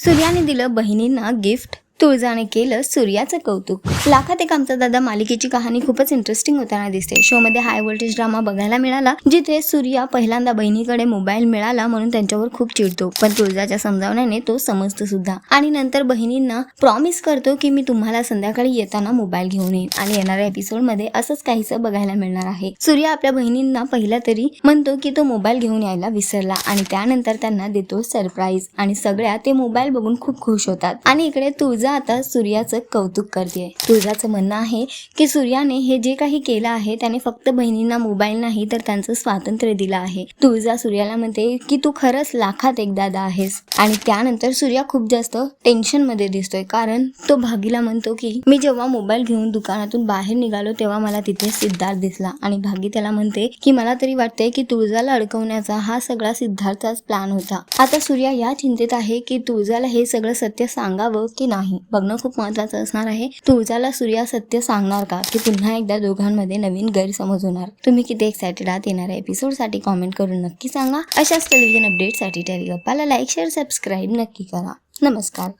सूर्याने दिलं बहिणींना गिफ्ट तुळजाने केलं सूर्याचं कौतुक. लाखात एक आमचा दादा मालिकेची कहाणी खूपच इंटरेस्टिंग होताना दिसते. शो मध्ये हाय व्होल्टेज ड्रामा बघायला मिळाला जिथे सूर्या पहिल्यांदा बहिणीकडे मोबाईल मिळाला म्हणून त्यांच्यावर खूप चिडतो. पण तुळजाच्या समजावण्याने तो समजतो सुद्धा. आणि नंतर बहिणींना प्रॉमिस करतो की मी तुम्हाला संध्याकाळी येताना मोबाईल घेऊन येईन. आणि येणाऱ्या एपिसोडमध्ये असंच काहीच बघायला मिळणार आहे. सूर्या आपल्या बहिणींना पहिला तरी म्हणतो की तो मोबाईल घेऊन यायला विसरला आणि त्यानंतर त्यांना देतो सरप्राईज आणि सगळ्या ते मोबाईल बघून खूप खुश होतात. आणि इकडे तुळजा आता सूर्याचं कौतुक करते तुळजाचं म्हणणं आहे की सूर्याने हे जे काही केलं आहे त्याने फक्त बहिणींना मोबाईल नाही तर त्यांचं स्वातंत्र्य दिलं आहे. तुळजा सूर्याला म्हणते की तू खरंच लाखात एक दादा आहेस. आणि त्यानंतर सूर्या खूप जास्त टेन्शनमध्ये दिसतोय कारण तो भागीला म्हणतो की मी जेव्हा मोबाईल घेऊन दुकानातून बाहेर निघालो तेव्हा मला तिथे सिद्धार्थ दिसला. आणि भागी त्याला म्हणते की मला तरी वाटतंय की तुळजाला अडकवण्याचा हा सगळा सिद्धार्थाच प्लॅन होता. आता सूर्या या चिंतेत आहे की तुळजाला हे सगळं सत्य सांगावं की नाही? बघणं खूप महत्वाचं असणार आहे. तुळजाला सूर्या सत्य सांगणार का? की पुन्हा एकदा दोघांमध्ये नवीन गैरसमज होणार. तुम्ही किती एक्सायटेड आहात येणाऱ्या एपिसोडसाठी कॉमेंट करून नक्की सांगा. अशाच टेलिव्हिजन अपडेटसाठी टेलिगप्पाला लाईक शेअर सबस्क्राईब नक्की करा. नमस्कार.